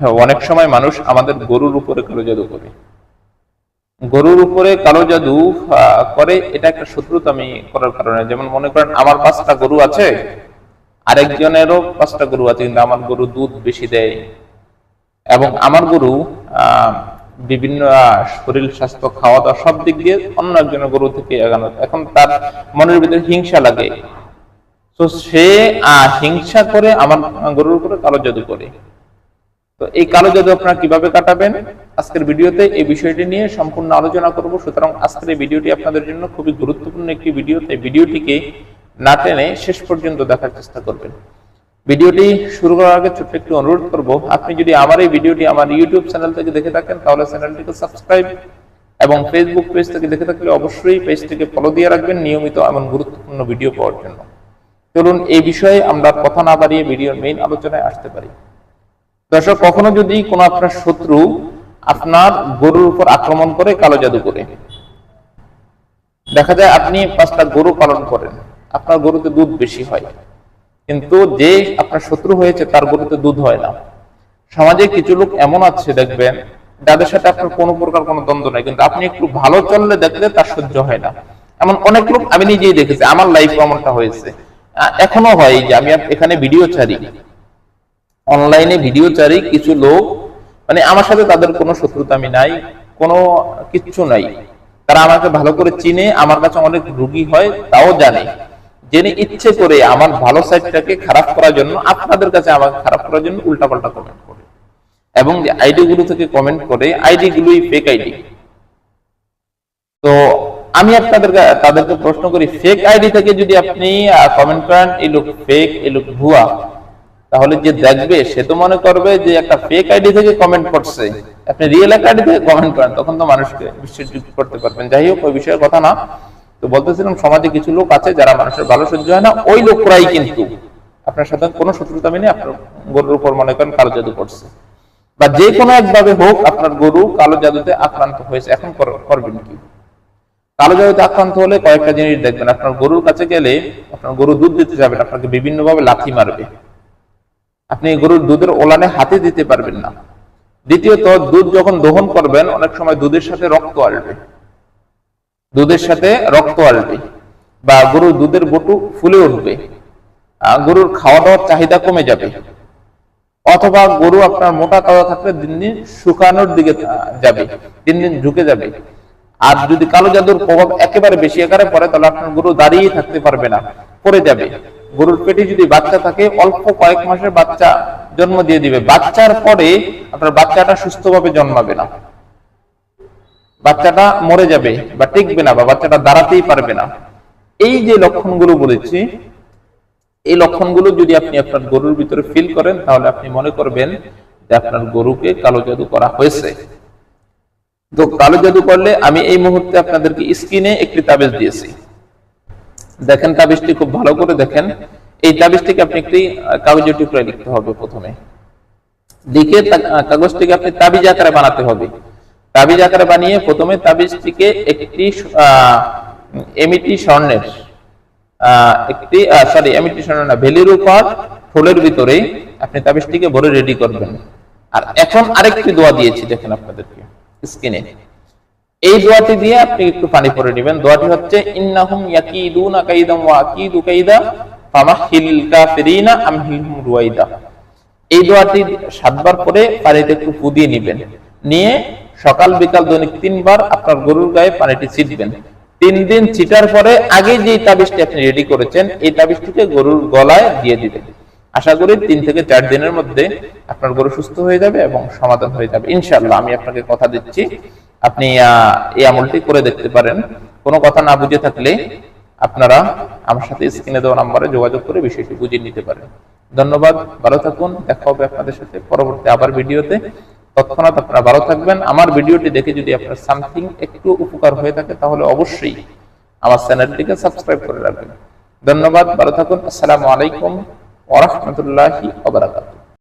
হ্যাঁ, অনেক সময় মানুষ আমাদের গরুর উপরে কালো জাদু করে। গরুর উপরে কালো জাদু করে এটা একটা শত্রুতামি করার কারণে। যেমন মনে করেন আমার পাঁচটা গরু আছে আরেকজনেরও পাঁচটা গরু আছে কিন্তু আমার গরু দুধ বেশি দেয়। এবং আমার গরু বিভিন্ন শরীর স্বাস্থ্য খাওয়া দাওয়া সব দিক দিয়ে অন্য একজনের গরু থেকে এগানো। এখন তার মনের ভিতরে হিংসা লাগে। তো সে হিংসা করে আমার গরুর উপরে কালো জাদু করে। তো এই কালো জাদু আপনারা কীভাবে কাটাবেন? আজকের ভিডিওতে এই বিষয়টি নিয়ে সম্পূর্ণ আলোচনা করব। সুতরাং আজকের এই ভিডিওটি আপনাদের জন্য খুবই গুরুত্বপূর্ণ একটি ভিডিও, তাই ভিডিওটিকে না টেনে শেষ পর্যন্ত দেখার চেষ্টা করবেন। ভিডিওটি শুরু করার আগে ছোট্ট একটু অনুরোধ করব, আপনি যদি আমার এই ভিডিওটি আমার ইউটিউব চ্যানেল থেকে দেখে থাকেন, তাহলে চ্যানেলটিকে সাবস্ক্রাইব এবং ফেসবুক পেজ থেকে দেখে থাকলে অবশ্যই পেজটিকে ফলো দিয়ে রাখবেন নিয়মিত এমন গুরুত্বপূর্ণ ভিডিও পাওয়ার জন্য। চলুন এই বিষয়ে আমরা কথা না বাড়িয়ে ভিডিওর মেইন আলোচনায় আসতে পারি। দর্শক, কখনো যদি কোনো আপনার শত্রু আপনার গরুর উপর আক্রমণ করে কালো জাদু করে, দেখা যায় আপনি পাঁচটা গরু পালন করেন, আপনার গরুতে দুধ বেশি হয়, কিন্তু যে আপনার শত্রু হয়েছে তার গরুতে দুধ হয় না। সমাজে কিছু লোক এমন আছে, দেখবেন, যাদের সাথে আপনার কোনো প্রকার কোনো দ্বন্দ্ব নাই, কিন্তু আপনি একটু ভালো চললে দেখলে তার সহ্য হয় না। এমন অনেক লোক আমি নিজেই দেখেছি, আমার লাইফ এমনটা হয়েছে। এখনও হয় যে আমি এখানে ভিডিও ছাড়ি। অনলাইনে ভিডিও চারি, কিছু লোক মানে আমার সাথে তাদের কোনো শত্রুতা আমি নাই, কোনো কিচ্ছু নাই। তারা আমাকে ভালো করে চিনে, আমার কাছে অনেক রুগী হয়, তাও জানে। জেনে ইচ্ছে করে আমার ভালো সাইডটাকে খারাপ করার জন্য, আপনাদের কাছে আমাকে খারাপ করার জন্য উল্টাপাল্টা কমেন্ট করে। এবং যে আইডি গুলো থেকে কমেন্ট করে আইডি গুলোই ফেক আইডি তো আমি আপনাদের তাদেরকে প্রশ্ন করি ফেক আইডি থেকে যদি আপনি কমেন্ট করেন, এই লোক ফেক এই লোক ভুয়া তাহলে যে দেখবে, সে তো মনে করবে যে একটা ফেক আইডি থেকে কমেন্ট করছে। আপনি রিয়েল আইডি থেকে কমেন্ট করেন, তখন তো মানুষকে বিশ্বাসযোগ্য করতে পারবেন। যাই হোক, ওই বিষয়ের কথা না। তো বলতেছিলাম, সমাজে কিছু লোক আছে যারা মানুষের ভালো সহ্য হয় না, ওই লোকরাই কিন্তু। আপনার সাথে কোনো শত্রুতা মেনে আপনার গরুর উপর মনে করেন কালো জাদু করছে বা যে কোনো একভাবে হোক, আপনার গরু কালো জাদুতে আক্রান্ত হয়েছে। এখন কর- করবেন কি? কালো জাদুতে আক্রান্ত হলে কয়েকটা জিনিস দেখবেন। আপনার গরুর কাছে গেলে আপনার গরু দুধ দিতে যাবেন, আপনাকে বিভিন্ন ভাবে লাথি মারবে। আপনি গরুর দুধের ওলানে হাতে দিতে পারবেন না। দ্বিতীয়ত, দুধ যখন দহন করবেন, অনেক সময় দুধের সাথে রক্ত আসবে। দুধের সাথে রক্ত আসবে বা গরুর দুধের বটু ফুলে উঠবে। গরুর খাওয়া দাওয়ার চাহিদা কমে যাবে। অথবা গরু আপনার মোটা তাজা থাকলে দিন দিন শুকানোর দিকে যাবে, দিন দিন ঝুঁকে যাবে। আর যদি কালো জাদুর প্রভাব একেবারে বেশি আকারে পড়ে, তাহলে আপনার গরু দাঁড়িয়ে থাকতে পারবে না, পড়ে যাবে। গরুর পেটে যদি বাচ্চা থাকে, অল্প কয়েক মাসের বাচ্চা জন্ম দিয়ে দিবে। বাচ্চার পরে আপনার বাচ্চাটা সুস্থভাবে জন্মাবে না। বাচ্চাটা মরে যাবে বা টিকবে না বা বাচ্চাটা দাঁড়াতেই পারবে না। এই যে লক্ষণগুলো বলেছি, এই লক্ষণগুলো যদি আপনি আপনার গরুর ভিতরে ফিল করেন, তাহলে আপনি মনে করবেন যে আপনার গরুকে কালো জাদু করা হয়েছে। তো কালো জাদু করলে আমি এই মুহূর্তে আপনাদেরকে স্ক্রিনে একটি তাবিজ দিয়েছি। দেখেন তাবিজটি খুব ভালো করে দেখেন। এই তাবিজটিকে আপনি একটি কাগজের টুকরায় লিখতে হবে প্রথমে। লিখে কাগজটিকে আপনি তাবিজ আকারে বানাতে হবে। তাবিজ আকারে বানিয়ে প্রথমে তাবিজটিকে একটি এমিটি স্বর্ণের একটি সরি এমিটি স্বর্ণ না, ভেলির উপর ফুলের ভিতরে আপনি তাবিজটিকে ভরে রেডি করবেন। আর এখন আরেকটি দোয়া দিয়েছি, দেখেন আপনাদেরকে স্ক্রিনে এই দোয়াটি দিয়ে আপনি একটু পানি পরে নেবেন। দোয়াটি হচ্ছে, ইন্নাহুম ইয়াকিদুনা কাইদাম ওয়া আকিদু কাইদা ফামাহিল কাফিরিনা আমহিলহুম রুয়াইদা। এই দোয়াটি সাতবার পরে পানিতে একটু ফু দিয়ে নেবেন। নিয়ে সকাল, বিকাল, দৈনিক তিনবার আপনার গরুর গায়ে পানিটি ছিটবেন। তিন দিন ছিটার পরে আগে যে তাবিজটি আপনি রেডি করেছেন, এই তাবিজটিকে গরুর গলায় দিয়ে দিবেন। আশা করি তিন থেকে চার দিনের মধ্যে আপনার গরু সুস্থ হয়ে যাবে এবং সমাধান হয়ে যাবে। ইনশাল্লাহ আমি আপনাকে কথা দিচ্ছি। আপনি এই আমলটি করে দেখতে পারেন। কোনো কথা না বুঝে থাকলে আপনারা আমার সাথে স্ক্রিনে দেওয়া নাম্বারে যোগাযোগ করে বিষয়টি বুঝিয়ে নিতে পারেন। ধন্যবাদ, ভালো থাকুন। দেখা হবে আপনাদের সাথে পরবর্তী আবার ভিডিওতে। তৎক্ষণাৎ আপনারা ভালো থাকবেন। আমার ভিডিওটি দেখে যদি আপনার সামথিং একটু উপকার হয়ে থাকে, তাহলে অবশ্যই আমার চ্যানেলটিকে সাবস্ক্রাইব করে রাখবেন। ধন্যবাদ, ভালো থাকুন। আসসালামু আলাইকুম। ورحمة الله وبركاته.